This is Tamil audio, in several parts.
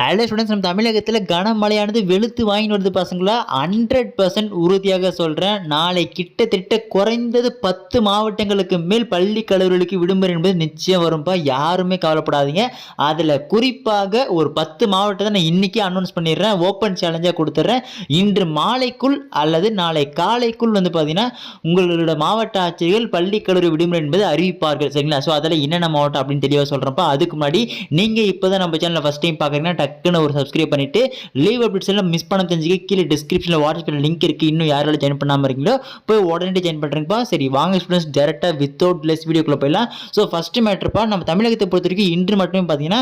அதில் ஸ்டூடெண்ட்ஸ் நம்ம தமிழகத்தில் கனமழையானது வெளுத்து வாங்கிட்டு வருது பசங்களா? ஹண்ட்ரட் பர்சன்ட் உறுதியாக சொல்கிறேன் நாளை கிட்டத்தட்ட குறைந்தது பத்து மாவட்டங்களுக்கு மேல் பள்ளி கல்லூரிகளுக்கு விடுமுறை என்பது நிச்சயம் வரும்பா. யாருமே கவலைப்படாதீங்க. அதில் குறிப்பாக ஒரு பத்து மாவட்டத்தை நான் இன்றைக்கி அனௌன்ஸ் பண்ணிடுறேன். ஓப்பன் சேலஞ்சாக கொடுத்துட்றேன். இன்று மாலைக்குள் அல்லது நாளை காலைக்குள் வந்து பார்த்தீங்கன்னா உங்களோட மாவட்ட ஆட்சியர்கள் பள்ளி கல்லூரி விடுமுறை என்பது அறிவிப்பார்கள். சரிங்களா? ஸோ அதில் என்னென்ன மாவட்டம் அப்படின்னு தெளிவாக சொல்கிறப்ப அதுக்கு முன்னாடி நீங்கள் இப்போ தான் நம்ம சேனலில் ஃபஸ்ட் டைம் பார்க்குறீங்கன்னா டக்குன்னு ஒரு சப்ஸ்கிரைப் பண்ணிவிட்டு லீவ் அப்டேட்ஸ் எல்லாம் மிஸ் பண்ண தெரிஞ்சுக்க கீழே டிஸ்கிரிப்ஷனில் வாட்ஸ்அப்பில் லிங்க் இருக்குது இன்னும் யாரால ஜாயின் பண்ணாமல் இருக்கீங்களோ போய் உடனே ஜாயின் பண்ணுறீங்கப்பா சரி வாங்க ஸ்டூடெண்ட்ஸ் டேரெக்டாக வித்தவுட் லெஸ் வீடியோக்குள்ளே போயிடலாம். ஸோ ஃபஸ்ட்டு மேட்ருப்பா நம்ம தமிழகத்தை பொறுத்த வரைக்கும் இன்று மட்டுமே பார்த்தீங்கன்னா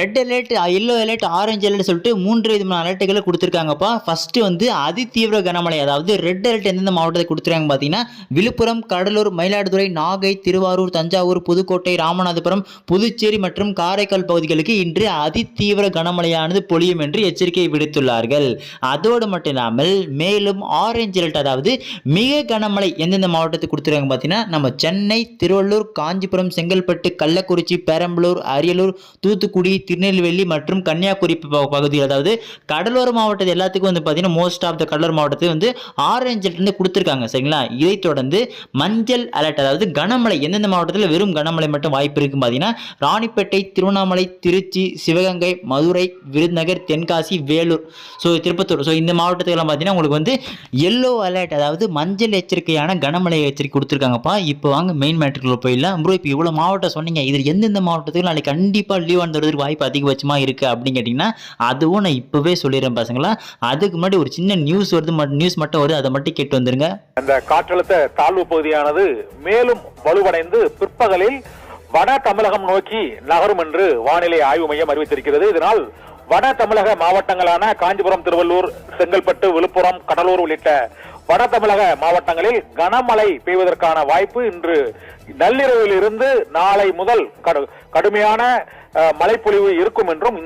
red alert yellow alert orange alert சொல்லிட்டு மூன்று விதமான அலர்ட்டுகளை கொடுத்துருக்காங்கப்பா. ஃபஸ்ட்டு வந்து அதிதீவிர கனமழை அதாவது ரெட் அலர்ட் எந்தெந்த மாவட்டத்தை கொடுத்துருக்காங்க பார்த்தீங்கன்னா விழுப்புரம் கடலூர் மயிலாடுதுறை நாகை திருவாரூர் தஞ்சாவூர் புதுக்கோட்டை ராமநாதபுரம் புதுச்சேரி மற்றும் காரைக்கால் பகுதிகளுக்கு இன்று அதிதீவிர கனமழையானது பொழியும் என்று எச்சரிக்கை விடுத்துள்ளார்கள். அதோடு மட்டும் இல்லாமல் மேலும் ஆரஞ்சு அலர்ட் அதாவது மிக கனமழை எந்தெந்த மாவட்டத்துக்கு கொடுத்துருக்காங்க பார்த்தீங்கன்னா நம்ம சென்னை திருவள்ளூர் காஞ்சிபுரம் செங்கல்பட்டு கள்ளக்குறிச்சி பெரம்பலூர் அரியலூர் தூத்துக்குடி திருநெல்வேலி மற்றும் கன்னியாகுமரி பகுதியில் பகுதிகள். அதாவது கடலோர மாவட்டத்து எல்லாத்துக்கும் வந்து பார்த்தீங்கன்னா மோஸ்ட் ஆஃப் த கடலோர மாவட்டத்துக்கு வந்து ஆரஞ்சு alert கொடுத்துருக்காங்க. சரிங்களா? இதைத் தொடர்ந்து மஞ்சள் அலர்ட் அதாவது கனமழை எந்தெந்த மாவட்டத்தில் வெறும் கனமழை மட்டும் வாய்ப்பு இருக்கும் பார்த்தீங்கன்னா ராணிப்பேட்டை திருவண்ணாமலை திருச்சி சிவகங்கை மதுரை விருதுநகர் தென்காசி வேலூர். ஸோ திருப்பத்தூர். ஸோ இந்த மாவட்டத்துக்கெல்லாம் பார்த்தீங்கன்னா உங்களுக்கு வந்து எல்லோ அலர்ட் அதாவது மஞ்சள் எச்சரிக்கையான கனமழை எச்சரிக்கை கொடுத்துருக்காங்கப்பா. இப்போ வாங்க மெயின் மேட்ருக்குள்ள போயிடலாம். ப்ரோ இப்போ இவ்வளோ மாவட்டம் சொன்னீங்க. இதில் எந்தெந்த மாவட்டத்துக்கு? நாளைக்கு கண்டிப்பாக லீவ் வந்துடுறதுக்கு வாய்ப்பு அதிகபட்சமாக இருக்குது அப்படின்னு கேட்டிங்கன்னா அதுவும் நான் இப்போவே சொல்லிடுறேன் பசங்களா. அதுக்கு முன்னாடி ஒரு சின்ன நியூஸ் வருது நியூஸ் மட்டும் வருது. அதை மட்டும் கேட்டு வந்துருங்க. அந்த காற்றழுத்த தாழ்வு பகுதியானது மேலும் வலுவடைந்து பிற்பகலில் வட தமிழகம் நோக்கி நகரும் என்று வானிலை ஆய்வு மையம் அறிவித்திருக்கிறது. இதனால் வட தமிழக மாவட்டங்களான காஞ்சிபுரம் திருவள்ளூர் செங்கல்பட்டு விழுப்புரம் கடலூர் உள்ளிட்ட வட தமிழக மாவட்டங்களில் கனமழை பெய்வதற்கான வாய்ப்பு இன்று நள்ளிரவில் இருந்து நாளை முதல் கடுமையான மழைப்பொழிவு இருக்கும் என்றும்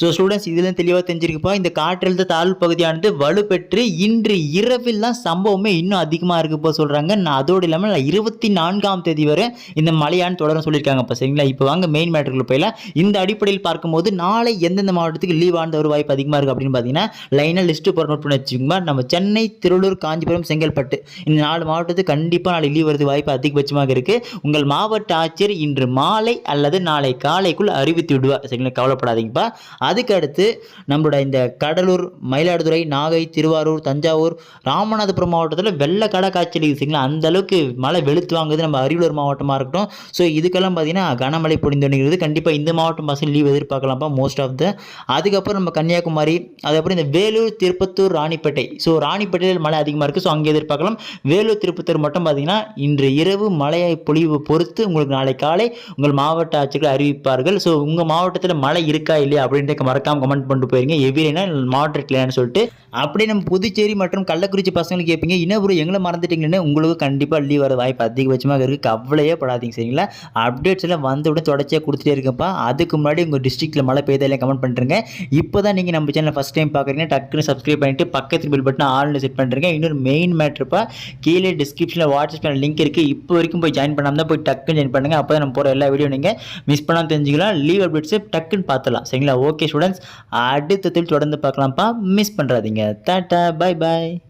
ஸோ ஸ்டூடெண்ட்ஸ் இதில் தெளிவாக தெரிஞ்சிருக்குப்பா. இந்த காற்றழுத்த தாழ்வு பகுதியானது வலுப்பெற்று இன்று இரவில் தான் சம்பவமே இன்னும் அதிகமாக இருக்குப்போ சொல்கிறாங்க நான் அதோடு இல்லாமல் இருபத்தி நான்காம் தேதி வரை இந்த மலையான் தொடர சொல்லியிருக்காங்கப்பா. சரிங்களா? இப்போ வாங்க மெயின் மேட்டருக்குள்ள போயில இந்த அடிப்படையில் பார்க்கும்போது நாளை எந்தெந்த மாவட்டத்துக்கு லீவ் ஆன ஒரு வாய்ப்பு அதிகமாக இருக்குது அப்படின்னு பார்த்தீங்கன்னா லைனாக லிஸ்ட்டு போகிற நோட் பண்ணி வச்சுக்கோங்க. நம்ம சென்னை திருவள்ளூர் காஞ்சிபுரம் செங்கல்பட்டு இந்த நாலு மாவட்டத்துக்கு கண்டிப்பாக நாளை லீவ் வருது வாய்ப்பு அதிகபட்சமாக இருக்குது உங்கள் மாவட்ட ஆட்சியர் இன்று மாலை அல்லது நாளை காலைக்குள் அறிவித்து விடுவார். சரிங்களா? கவலைப்படாதீங்கப்பா. அதுக்கு அடுத்து நம்மளோட இந்த கடலூர் மயிலாடுதுறை நாகை திருவாரூர் தஞ்சாவூர் ராமநாதபுரம் மாவட்டத்தில் வெள்ள கடை காய்ச்சல் இருக்குங்களா அந்த அளவுக்கு மழை வெளுத்து வாங்குது நம்ம அரியலூர் மாவட்டமாக இருக்கட்டும். ஸோ இதுக்கெல்லாம் பார்த்தீங்கன்னா கனமழை பொழிந்துகிறது கண்டிப்பாக இந்த மாவட்டம் பசங்க லீவ் எதிர்பார்க்கலாம்ப்பா மோஸ்ட் ஆஃப் த அதுக்கப்புறம் நம்ம கன்னியாகுமரி அதுக்கப்புறம் இந்த வேலூர் திருப்பத்தூர் ராணிப்பேட்டை. ஸோ ராணிப்பேட்டையில் மழை அதிகமாக இருக்குது ஸோ அங்கே எதிர்பார்க்கலாம். வேலூர் திருப்பத்தூர் மட்டும் பார்த்தீங்கன்னா இன்று இரவு மழையை பொழிவு பொறுத்து உங்களுக்கு நாளை காலை உங்கள் மாவட்ட ஆட்சியர்கள் அறிவிப்பார்கள். ஸோ உங்கள் மாவட்டத்தில் மழை இருக்கா இல்லையா அப்படின்ற அப்படின்ட்டு மறக்காம கமெண்ட் பண்ணிட்டு போயிருங்க. எவிரேனா மாவட்ட இல்லைன்னு சொல்லிட்டு அப்படியே நம்ம புதுச்சேரி மற்றும் கள்ளக்குறிச்சி பசங்களுக்கு கேட்பீங்க. இன்னும் எங்களை மறந்துட்டீங்கன்னு உங்களுக்கு கண்டிப்பாக லீவ் வர வாய்ப்பு அதிகபட்சமாக இருக்குது கவலையே படாதீங்க சரிங்களா? அப்டேட்ஸ் எல்லாம் வந்தவுடன் தொடர்ச்சியாக கொடுத்துட்டே இருக்கப்பா அதுக்கு முன்னாடி உங்கள் டிஸ்ட்ரிக்ட்டில் மழை பெய்தாலே கமெண்ட் பண்ணுறேங்க இப்போ தான் நீங்கள் நம்ம சேனல் ஃபஸ்ட் டைம் பார்க்குறீங்க டக்குன்னு சப்ஸ்கிரைப் பண்ணிட்டு பக்கத்து பில் பட்டன் ஆன்லைன் செட் பண்ணுறீங்க இன்னொரு மெயின் மேட்ருப்பா கீழே டிஸ்கிரிப்ஷனில் வாட்ஸ்அப் லிங்க் இருக்குது இப்போ வரைக்கும் போய் ஜாயின் பண்ணாமல் தான் போய் டக்குன்னு ஜாயின் பண்ணுங்கள் அப்போ தான் நம்ம போகிற எல்லா வீடியோ நீங்கள் மிஸ் பண்ணாமல் தெரிஞ்சுக்கலாம். லீவ் அப்டேட்ஸை டக்குன்னு பார்த்துலாம் சரிங்களா? ஓகே ஸ்டூடெண்ட்ஸ் அடுத்த தொடர்ந்து பார்க்கலாம்ப்பா. மிஸ் பண்ணுறாதீங்க டாட்டா பை பாய்